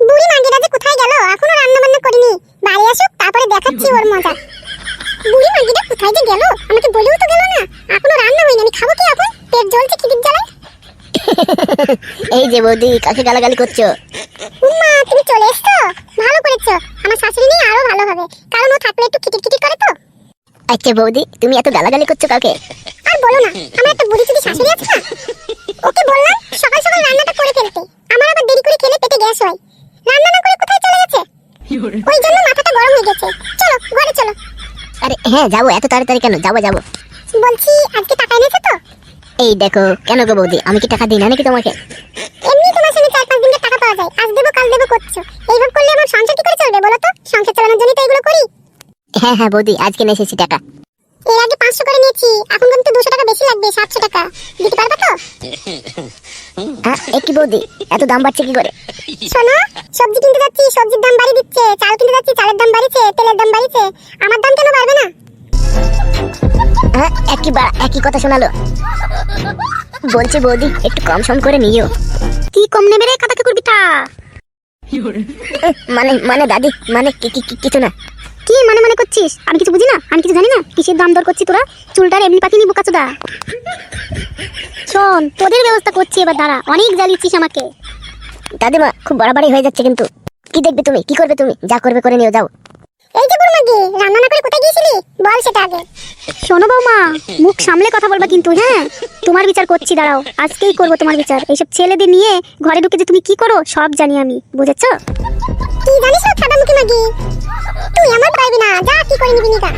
বুড়ি মাগিটা যে কোথায় গেল এখনও রান্না বান্না করিনি। বাড়ি আসুক তারপরে দেখাচ্ছি ওর মজা। বুড়ি মাগিটা কোথায় যে গেল আমাকে বলেও তো গেল না। এখনও রান্না হয়নি আমি খাব কি এখন? পেট জ্বলছে খিদির জ্বালায়। এই যে বৌদি কাকে গালাগালি করছ? উম্মা তুমি চলে এসছো? ভালো করেছ। আমার শাশুড়ি নিয়ে আরও ভালো হবে। কারণ ও থাকলে একটু খিটির খিটির করে তো। আচ্ছা বৌদি তুমি এত গালাগালি করছ কাকে? আর বলো না আমার একটা বুড়ি চুড়ি শাশুড়ি আছে না? ওকে বললাম সকাল সকাল রান্নাটা করে ফেলতে। আমার আবার দেরি করে খেলে পেটে গ্যাস হয়। রান্না না করে কোথায় চলে গেছে? ওই জন্য মাথাটা গরম হয়ে গেছে। চলো ঘরে চলো। আরে হ্যাঁ যাব এত তাড়াতাড়ি কেন? যাব যাব। বলছি আজকে টাকা এনেছো তো? এই দেখো কেন গো বৌদি? আমি কি টাকা দিই না নাকি তোমাকে? এমনি তোমার সঙ্গে চার পাঁচ দিনের টাকা পাওয়া যায়। আজ দেবো কাল দেবো করছ। এইভাবে করলে আমার সংসার কি করে চলবে বলো তো? সংসার চালানোর জন্যই তো এগুলো করি। হ্যাঁ হ্যাঁ বৌদি আজকে নিয়ে এসেছি টাকা। এর আগে পাঁচশো করে নিয়েছি। এখন কিন্তু দুশো টাকা বেশি লাগবে সাতশো টাকা। বৌদি এত দাম বাড়ছে কি করে? শোনো সবজি কিনতে যাচ্ছি সবজির দাম বাড়িয়ে দিচ্ছে চাল কিনতে যাচ্ছি চালের দাম বাড়িছে তেলের দাম বাড়িছে আমার দাম কেন বাড়বে না? হ্যাঁ একই বা একই কথা শোনালো। বলছি বৌদি একটু কম সম করে নিও। কি কম নেবে রে কাটাকে করবি তা এ, মানে মানে দাদি মানে কি কি কি- কিছু না। কি মানে মানে করছিস? আমি কিছু বুঝি না? আমি কিছু জানি না? কিসের দাম দর করছি তোরা? চুলটার এমনি পাকিনি বোকাচোদা। শোন তোদের ব্যবস্থা করছি এবার দাঁড়া। অনেক জ্বালিয়েছিস আমাকে। দাদিমা খুব বাড়াবাড়ি হয়ে যাচ্ছে কিন্তু। কি দেখবে তুমি? কি করবে তুমি? যা করবে করে নিও যাও। এই যে বুড়মাগি রান্না না করে কোথায় গিয়েছিলি? বল সেটা আগে। শোনো বৌমা মুখ সামলে কথা বলবা কিন্তু হ্যাঁ? তোমার বিচার করছি দাঁড়াও। আজকেই করব তোমার বিচার। এইসব ছেলেদের নিয়ে ঘরে ঢুকে যে তুমি কি করো সব জানি আমি। বুঝেছ? কি জানিস না সাদা মুখী মাগি? তুই আমার পারবি না যা কি করে নিবি নিকা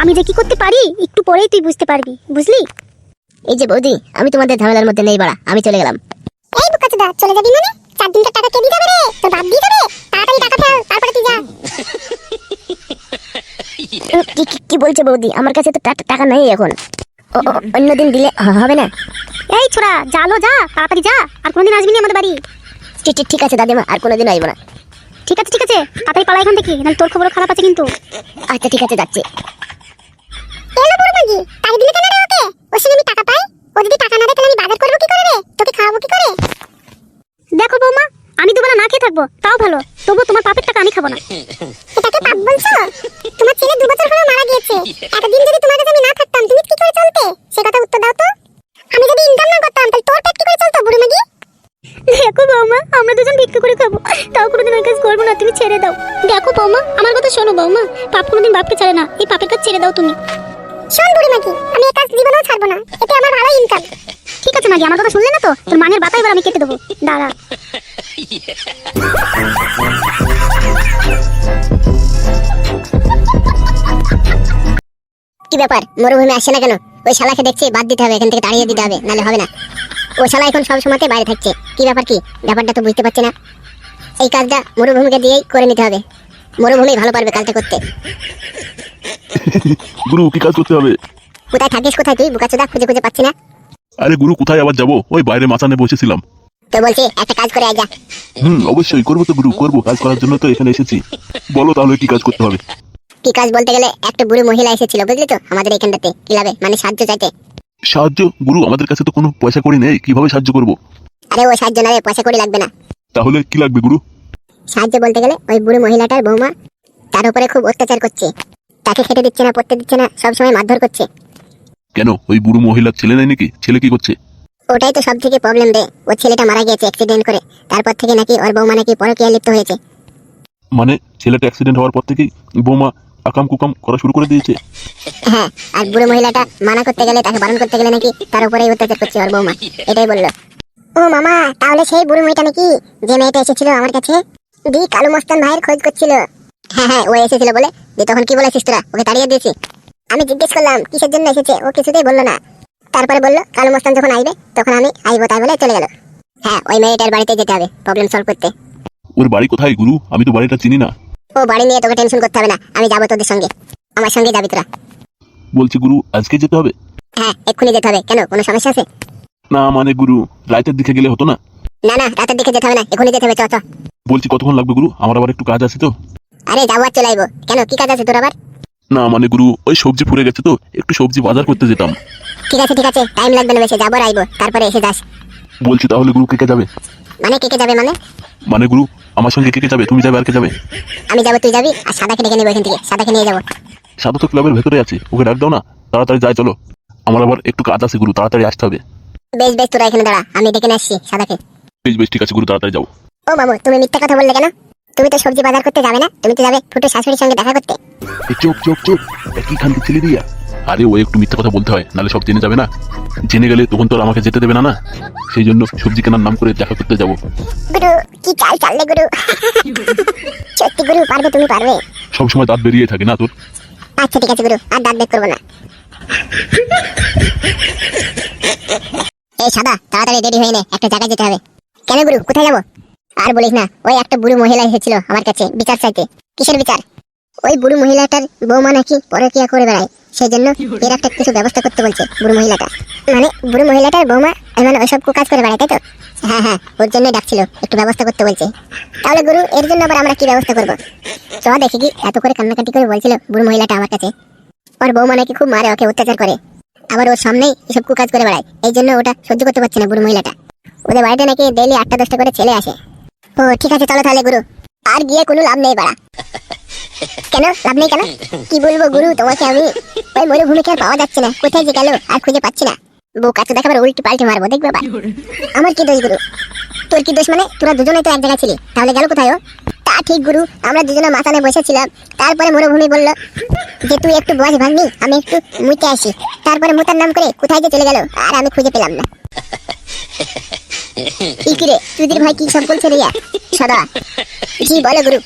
আমি যে কি করতে পারি একটু পরেই তুই বুঝতে পারবি বুঝলি? এই যে বৌদি আমি তোমাদের ঝামেলার মধ্যে নেই বাড়া আমি চলে গেলাম। এই বুকাচোদা চলে যাবি মানে? চার দিনকার টাকা কে তোর বাপ তাড়াতাড়ি টাকা ফেল তারপরে তুই যা। কি বলছে বৌদি? আমার কাছে তো টাকা নেই এখন। অন্যদিন দিলে হবে না? এই ছোড়া জালো যা তাড়াতাড়ি যা আর কোনদিন আসবি না আমাদের বাড়ি। ঠিক ঠিক- ঠিক আছে দাদিমা আর কোনোদিন আসব না। ঠিক আছে ঠিক আছে। তাড়াতাড়ি পালা এখান থেকে, নাহলে তোর খবর খারাপ আছে কিন্তু। আচ্ছা ঠিক আছে, যাচ্ছি এলো বড় মাগি তাই দিলে কেন রে ওকে ওর সঙ্গে আমি টাকা পাই ও যদি টাকা না দেয় তাহলে আমি বাজার করব কি করে রে তোকে খাওয়াবো কি করে দেখো বৌমা আমি দুবেলা না খেয়ে থাকব তাও ভালো তবু তোমার পাপের টাকা আমি খাব না এটাকে পাপ বলছো তোমার ছেলে দু বছর হলো মারা গিয়েছে এতদিন যদি তোমার কাছে আমি না থাকতাম তুমি কি করে চলতে সে কথা উত্তর দাও তো আমি যদি ইনকাম না করতাম তাহলে তোর পেট কি করে চলতো বুড়ো মাগি দেখো বৌমা আমরা দুজন ভিক্ষা করে খাব। তাও কোনোদিন ওই কাজ করব না তুমি ছেড়ে দাও। দেখো বৌমা আমার কথা শোনো বৌমা পাপ কোনোদিন বাপকে ছাড়ে না এই পাপের কাজ ছেড়ে দাও তুমি। শোন আমি এই কাজ জীবনেও ছাড়বো না এতে আমার ভালো ইনকাম ঠিক আছে মাগি আমার কথা শুনলে না তো? তোর মানের বাতা এবার আমি কেটে দেবো। দাঁড়া। কি ব্যাপার? মরুভূমি আসছে না কেন? ওই শালাকে দেখছি বাদ দিতে হবে এখান থেকে দাঁড়িয়ে দিতে হবে নাহলে হবে না। ও শালা এখন সব সময়তে বাইরে থাকছে। কি ব্যাপার কি? ব্যাপারটা তো বুঝতে পারছি না। এই কাজটা মরুভূমিকে দিয়েই করে নিতে হবে। মরুভূমি ভালো পারবে কাজটা করতে। গুরু কি কাজ করতে হবে? কোথায় থাকিস কোথায় তুই? বুকাচোদা খুঁজে খুঁজে পাচ্ছি না। আরে গুরু কোথায় আবার যাব? ওই বাইরে মাচানে বসেছিলাম। তো বলছি একটা কাজ করে যা। হুম অবশ্যই করব তো গুরু করব। কাজ করার জন্য তো এখানে এসেছি। বলো তাহলে কি কাজ করতে হবে? কি কাজ বলতে গেলে একটা বুড়ো মহিলা এসেছিল বুঝলি তো? আমাদের এখানটাতে। ক্লাবে মানে সাহায্য চাইতে। সাহায্য গুরু আমাদের কাছে তো কোনো পয়সা করি নেই কীভাবে সাহায্য করব? আরে ও সাহায্য না রে, পয়সা করে লাগবে না। তাহলে কি লাগবে গুরু? সাহায্য বলতে গেলে ওই বুড়ো মহিলাটার বৌমা তার উপরে খুব অত্যাচার করছে। তাকে খেতে দিচ্ছে না পড়তে দিচ্ছে না সব সবসময় মারধর করছে। কেন? ওই বুড়ো মহিলার ছেলে নেই নাকি? ছেলে কি করছে? ওটাই তো সব থেকে প্রবলেম রে। ওর ছেলেটা মারা গিয়েছে অ্যাক্সিডেন্ট করে। তারপর থেকে নাকি ওর বৌমা নাকি পরকীয়া লিপ্ত হয়েছে। মানে ছেলেটা অ্যাক্সিডেন্ট হওয়ার পর থেকেই বৌমা আকাম কুকাম করা শুরু করে দিয়েছে। হ্যাঁ আর বুড়ো মহিলাটা মানা করতে গেলে তাকে বারণ করতে গেলে নাকি তার উপরেই অত্যাচার করছে ওর বৌমা। এটাই বলল। ও মামা তাহলে সেই বুড়ো মেয়েটা নাকি যে মেয়েটা এসেছিল আমার কাছে? দি কালু মস্তান ভাইয়ের খোঁজ করছিল। হ্যাঁ হ্যাঁ ও এসেছিল বলে। দি তখন কি বলেছিস তোরা? ওকে তাড়িয়ে দিয়েছি। আমি জিজ্ঞেস করলাম কিসের জন্য এসেছে? ও কিছুতেই বলল না। তারপরে বলল কালু মস্তান যখন আসবে তখন আমি আইবো তাই বলে চলে গেল। হ্যাঁ ওই মেয়েটার বাড়িতে যেতে হবে প্রবলেম সলভ করতে। ওর বাড়ি কোথায় গুরু? আমি তো বাড়িটা চিনি না। ও বাড়ি নিয়ে তোকে টেনশন করতে হবে না আমি যাব তোদের সঙ্গে। আমার সঙ্গে যাবি তোরা। বলছি গুরু আজকে যেতে হবে? হ্যাঁ এক্ষুনি যেতে হবে। কেন কোনো সমস্যা আছে? না মানে গুরু রাতের দিকে গেলে হতো না? না না রাতের দিকে যেতে হবে না এখনই যেতে হবে চ চ। বলছি কতক্ষণ লাগবে গুরু? আমার আবার একটু কাজ আছে তো। আরে যাব আর চলে আইবো। কেন কি কাজ আছে তোর আবার? না মানে গুরু ওই সবজি ফুরে গেছে তো একটু সবজি বাজার করতে যেতাম। ঠিক আছে ঠিক আছে টাইম লাগবে না বেশি যাব আর আইবো তারপরে এসে যাস। বলছি তাহলে গুরু কে কে যাবে? মানে কে কে যাবে মানে? মানে গুরু আমার সঙ্গে কে কে যাবে? তুমি যাবে আর কে যাবে? আমি যাব তুই যাবি আর সাদাকে ডেকে নেব এখান থেকে সাদাকে নিয়ে যাব। সাধু তো ক্লাবের ভেতরে আছে ওকে ডাক দাও না তাড়াতাড়ি যাই চলো। আমার আবার একটু কাজ আছে গুরু তাড়াতাড়ি আসতে হবে। বেশ বেশ তোরা এখানে দাঁড়া আমি ডেকে আসছি সাদাকে। বেশ বেশ ঠিক আছে গুরু তাড়াতাড়ি যাও। ও বাবু তুমি মিথ্যা কথা বললে কেন? তুমি তো সবজি বাজার করতে যাবে না? তুমি তো যাবে ফুটো শাশুড়ির সঙ্গে দেখা করতে। এই চোখ চোখ চোখ একই খানকে ছেলে দিয়া। আরে ও একটু মিথ্যা কথা বলতে হয় নাহলে সব জেনে যাবে না। জেনে গেলে তখন তো আর আমাকে যেতে দেবে না না? সেই জন্য সবজি কেনার নাম করে দেখা করতে যাব। কি চাল চাললে গুরু? সত্যি গুরু পারবে তুমি পারবে। সবসময় দাঁত বেরিয়ে থাকে না তোর? আচ্ছা ঠিক আছে গুরু আর দাঁত বের করব না। এই সাদা তাড়াতাড়ি রেডি হয়ে নে একটা জায়গায় যেতে হবে। কেন গুরু কোথায় যাব? আর বলিস না ওই একটা বুড়ো মহিলা এসেছিল আমার কাছে বিচার চাইতে। কিসের বিচার? ওই বুড়ো মহিলাটার বৌমা নাকি পরকিয়া করে বেড়ায়। সেই জন্য এর একটা কিছু ব্যবস্থা করতে বলছে বুড়ো মহিলাটা। মানে বুড়ো মহিলাটার বৌমা মানে ওইসব কাজ করে বেড়ায়, তাই তো? হ্যাঁ হ্যাঁ ওর জন্য ডাকছিল, একটু ব্যবস্থা করতে বলছে। তাহলে গুরু, এর জন্য আবার আমরা কি ব্যবস্থা করব? চ দেখি কি এত করে কান্নাকাটি করে বলছিল বুড়ো মহিলাটা আমার কাছে। ওর বৌমা নাকি খুব মারে, ওকে অত্যাচার করে। আবার ওর সামনেই এসব কুকাজ করে বেড়ায়। এই জন্য ওটা সহ্য করতে পারছে না বুড়ো মহিলাটা। ওদের বাড়িতে নাকি ডেইলি আটটা দশটা করে ছেলে আসে। ও, ঠিক আছে, চলো তাহলে গুরু। আর গিয়ে কোনো লাভ নেই বাড়া। কেন? লাভ নেই কেন? কি বলব গুরু তোমাকে আমি ওই মরুভূমিকে আর পাওয়া যাচ্ছে না। কোথায় যে গেল আর খুঁজে পাচ্ছি না। বউ কাছে দেখাবার উল্টি পাল্টে মারবো দেখবে বা আমার কি দোষ গুরু? তোর কি দোষ মানে? তোরা দুজনেই তো এক জায়গায় ছিলি। তাহলে গেল কোথায় ও? তা ঠিক গুরু আমরা দুজনে মাথানে বসেছিলাম। তারপরে মরুভূমি বলল যে তুই একটু বস ভাঙনি আমি একটু মুইতে আসি। তারপরে মুতার নাম করে কোথায় যে চলে গেল আর আমি খুঁজে পেলাম না। ইকিরে চুদির ভাই কি সব বলছে রে ইয়া? সদা। জি বলে গুরু।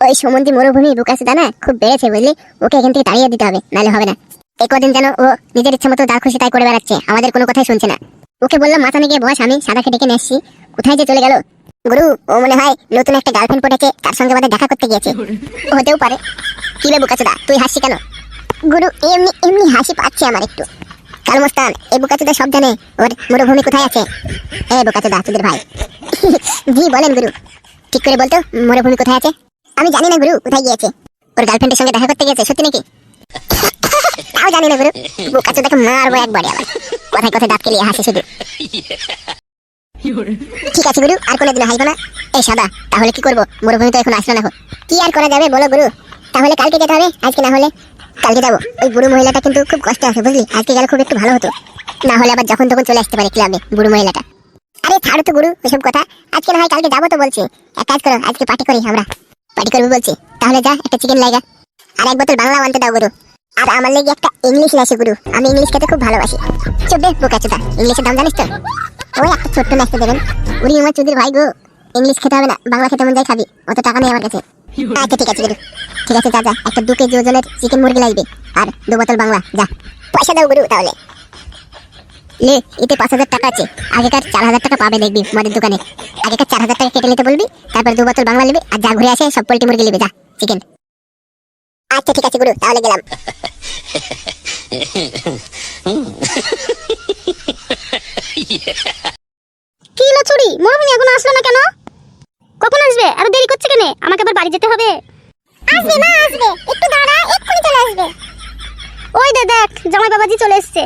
ওই সমুদ্রী মরুভূমি বুকাছে দানা খুব বেড়েছে বুঝলি? ওকে এখান থেকে তাড়িয়ে দিতে হবে, নাহলে হবে না। এই কদিন যেন ও নিজের ইচ্ছা মতো যা খুশি তাই করে বেড়াচ্ছে, আমাদের কোনো কথাই শুনছে না। ওকে বললাম মাথানে গিয়ে বস, আমি সাদাকে ডেকে নিয়ে আসছি। কোথায় যে চলে গেল? গুরু, ও মনে হয় নতুন একটা গার্লফ্রেন্ড পটেছে তার সঙ্গে আমাদের দেখা করতে গিয়েছে। হতেও পারে। কি রে বুকাচুদা তুই হাসি কেন? গুরু, এমনি এমনি হাসি পাচ্ছে আমার একটু। কালমস্তান এই বুকাচুদা সব জানে ওর মরুভূমি কোথায় আছে। এ বুকাচুদা তোদের ভাই। জি, বলেন গুরু। ঠিক করে বলতো, মরুভূমি কোথায় আছে? আমি জানি না গুরু, কোথায় গিয়েছে? ওর গার্লফ্রেন্ডের সঙ্গে দেখা করতে গেছে সত্যি নাকি? তাও জানি না গুরু বুকাচুদাকে মারবো একবারে আবার। কথায় কথায় দাঁত কেলিয়ে হাসে শুধু। ঠিক আছে গুরু, আর কোনোদিন হাসবো না। এই সাদা, তাহলে কি করব? মরুভূমি তো এখন আসলো না কি আর করা যাবে বলো গুরু? তাহলে কালকে যেতে হবে, আজকে না হলে কালকে যাব। ওই বুড়ো মহিলাটা কিন্তু খুব কষ্ট আছে, বুঝলি? আজকে গেলে খুব একটু ভালো হতো। না হলে আবার যখন তখন চলে আসতে পারে ক্লাবে, বুড়ো মহিলাটা। আরে ছাড়ো তো গুরু, ওসব কথা। আজকে না হয় কালকে যাব তো বলছি। এক কাজ করো, আজকে পার্টি করি আমরা। পার্টি করবি বলছি। তাহলে যা, একটা চিকেন লাগা আর এক বোতল বাংলা আনতে দাও, গুরু। আর আমার লেগে একটা ইংলিশ আছে গুরু। আমি ইংলিশ খেতে খুব ভালোবাসি। চোদ্দে বোকা চোদা। ইংলিশের দাম জানিস তো? ওই একটা ছোট্ট ম্যাচটা দেবেন। উনি আমার চুদির ভাই গো। ইংলিশ খেতে হবে না, বাংলা খেতে মন যাই খাবি। অত টাকা নেই আমার কাছে। আচ্ছা ঠিক আছে, গুরু। ঠিক আছে, যা যা। একটা দু কেজি ওজনের চিকেন মুরগি লাগবে। আর দু বোতল বাংলা, যা। পয়সা দাও, গুরু, তাহলে। লে এতে পাঁচ হাজার টাকা আছে। আগেকার চার হাজার টাকা পাবে দেখবি মদের দোকানে। আগেকার চার হাজার টাকা কেটে নিতে বলবি তারপর দু বোতল বাংলা নেবে আর যা ঘুরে আসে সব পোল্ট্রি মুরগি নেবে যা চিকেন আচ্ছা ঠিক আছে গুরু তাহলে গেলাম। কি হলো চুরি মরুভূমি এখনও আসলো না কেন? কখন আসবে? এত দেরি করছে কেন? আমাকে আবার বাড়ি যেতে হবে? আসবে মা আসবে। একটু দাঁড়া এক্ষুনি চলে আসবে। ওই দে দেখ জামাই বাবাজি চলে এসছে।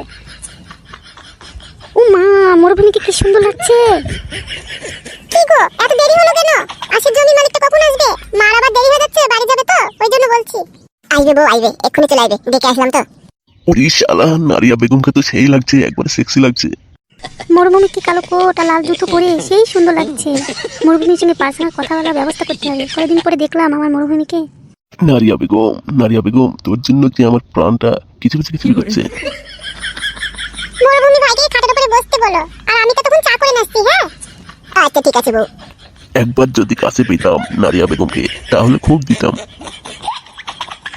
ও মা মরুভূমিকে কি সুন্দর লাগছে। কি গো এত দেরি হলো কেন? আশির জমি মালিকটা কখন আসবে? মার আবার দেরি হয়ে যাচ্ছে বাড়ি যাবে তো ওই জন্য বলছি। আইবে বউ আইবে এক্ষুনি চলে আইবে দেখে আসলাম তো। ওরে শালা নারিয়া বেগমকে তো সেই লাগছে একবারে সেক্সি লাগছে। মরুভূমি কি কালো কোট আর লাল জুতো পরে সেই সুন্দর লাগছে। মরুভূমির সঙ্গে পার্সোনাল কথা বলার ব্যবস্থা করতে হবে। কয়েকদিন পরে দেখলাম আমার মরুভূমিকে। নারিয়া বেগম নারিয়া বেগম তোর জন্য যে আমার প্রাণটা কিছু কিছু কিছু করছে? মরুভূমি ভাইকে বসতে বলো। আর আমি তো তখন চা করে নাসছি হ্যাঁ? আচ্ছা ঠিক আছে বউ। একবার যদি কাছে পেতাম নারিয়া বেগমকে তাহলে খুব দিতাম।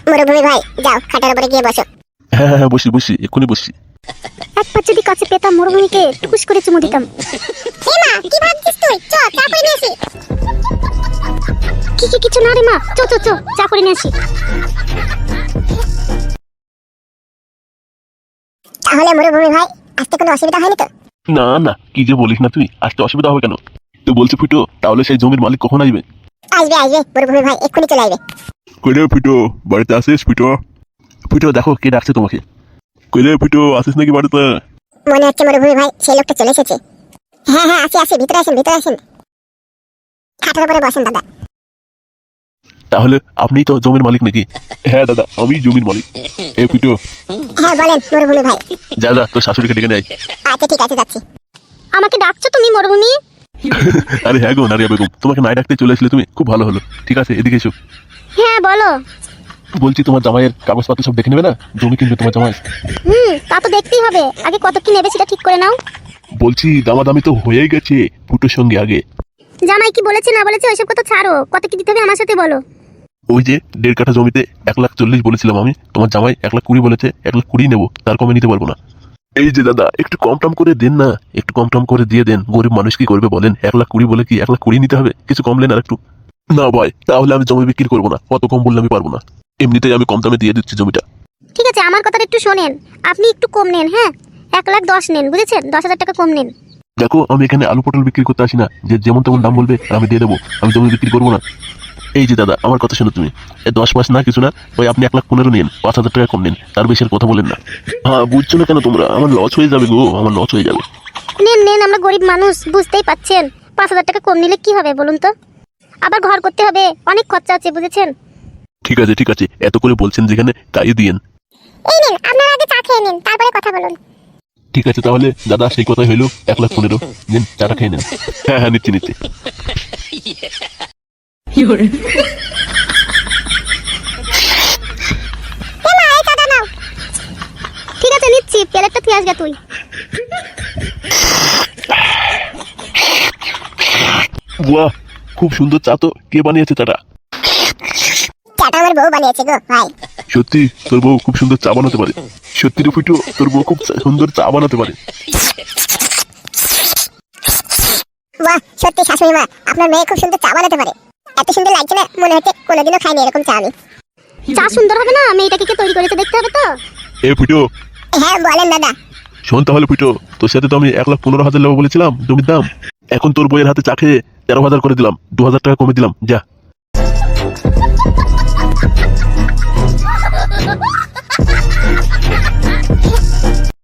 মরুভূমি ভাই যাও খাটের উপরে গিয়ে বসো। হ্যাঁ হ্যাঁ হ্যাঁ বসি বসি এক্ষুনি বসি। একবার যদি কাছে পেতাম মরুভূমিকে টুকুস করে চুমু দিতাম। এ মা কি ভাবছিস তুই? চ চা করে নিয়ে আসি। কি কি কিছু না রে মা। চো চো চো চা করে নিয়ে আসি। তাহলে মরুভূমি ভাই আসতে কোনো অসুবিধা হয়নি তো? না না কি যে বলিস না তুই আসতে অসুবিধা হবে কেন? তুই বলছি ফুটো তাহলে সেই জমির মালিক কখন আসবে? আসবে আসবে মরুভূমি ভাই এক্ষুনি চলে আসবে। কইরে ফুটো বাড়িতে আসিস ফুটো? ফুটো দেখো কে ডাকছে তোমাকে। কইরে ফুটো আসিস নাকি বাড়িতে? মনে হচ্ছে মরুভূমি ভাই সেই লোকটা চলে এসেছে। হ্যাঁ হ্যাঁ আসি আসি ভিতরে আসেন ভিতরে আসেন। খাটের উপরে বসেন দাদা। তাহলে আপনি তো জমির মালিক নাকি? হ্যাঁ দাদা আমি জমির মালিক। এ পিটো। হ্যাঁ বলেন মরুভূমি ভাই। যা যা তোর শাশুড়িকে ডেকে নেয় আচ্ছা ঠিক আছে যাচ্ছি। আমাকে ডাকছো তুমি মরুভূমি? আরে হ্যাঁ গো নারিয়া বেগম তোমাকে নাই ডাকতে চলে আসলে তুমি খুব ভালো হলো। ঠিক আছে এদিকে এসো। হ্যাঁ বলো। বলছি তোমার জামাইয়ের কাগজপত্র সব দেখে নেবে না? জমি কিনবে তোমার জামাই? হুম তা তো দেখতেই হবে। আগে কত কি নেবে সেটা ঠিক করে নাও। বলছি দামাদামি তো হয়েই গেছে ফুটোর সঙ্গে আগে। জামাই কি বলেছে না বলেছে ওইসব কথা ছাড়ো। কত কি দিতে হবে আমার সাথে বলো। ওই যে দেড় কাঠা জমিতে এক লাখ চল্লিশ বলেছিলাম আমি তোমার জামাই এক লাখ কুড়ি বলেছে এক লাখ কুড়ি নেব তার কমে নিতে পারব না। এই যে দাদা একটু কম টম করে দেন না একটু কম টম করে দিয়ে দেন গরিব মানুষ কি করবে বলেন? এক লাখ কুড়ি বলে কি এক লাখ কুড়ি নিতে হবে? কিছু কমলেন আর একটু। না ভাই তাহলে আমি জমি বিক্রি করব না অত কম বললে আমি পারব না। এমনিতেই আমি কম দামে দিয়ে দিচ্ছি জমিটা। ঠিক আছে আমার কথাটা একটু শোনেন। আপনি একটু কম নেন হ্যাঁ? এক লাখ দশ নেন বুঝেছেন? দশ হাজার টাকা কম নেন। দেখো আমি এখানে আলু পটল বিক্রি করতে আসি না যে যেমন তেমন দাম বলবে আমি দিয়ে দেবো। আমি জমি বিক্রি করব না। এই যে দাদা আমার কথা শোনো তুমি। দশ মাস না কিছু না ওই আপনি এক লাখ পনেরো নিন পাঁচ হাজার টাকা কম নিন তার বেশি কথা বলেন না। হ্যাঁ বুঝছ না কেন তোমরা? আমার লস হয়ে যাবে গো আমার লস হয়ে যাবে। নিন নেন আমরা গরিব মানুষ বুঝতেই পাচ্ছেন। পাঁচ হাজার টাকা কম নিলে কি হবে বলুন তো? আবার ঘর করতে হবে অনেক খরচা আছে বুঝেছেন? ঠিক আছে ঠিক আছে এত করে বলছেন যেখানে তাই দিয়েন। এই নিন আপনারা আগে চা খেয়ে নিন তারপরে কথা বলুন। ঠিক আছে তাহলে দাদা সেই কথাই হইল এক লাখ পনেরো। নিন চাটা খেয়ে নেন। হ্যাঁ হ্যাঁ নিচ্ছি নিচ্ছি। ঠিক আছে নিচ্ছি প্লেটটা তুই আসগা তুই। বাহ খুব সুন্দর চা তো। কে বানিয়েছে চাটা? চাটা আমার বউ বানিয়েছে গো ভাই। সত্যি তোর বউ খুব সুন্দর চা বানাতে পারে। সত্যি রে ফুটো তোর বউ খুব সুন্দর চা বানাতে পারে। বাহ সত্যি শাশুড়ি মা আপনার মেয়ে খুব সুন্দর চা বানাতে পারে। এত সুন্দর লাগছে না মনে হচ্ছে কোনোদিনও খাইনি এরকম চা আমি। চা সুন্দর হবে না? মেয়েটাকে কে তৈরি করেছে দেখতে হবে তো? এ ফুটো হ্যাঁ বলেন দাদা। শোন তাহলে ফুটো তোর সাথে তো আমি এক লাখ পনেরো হাজার নেব বলেছিলাম জমির দাম। এখন তোর বইয়ের হাতে চা খেয়ে তেরো হাজার করে দিলাম দু হাজার টাকা কমে দিলাম যা।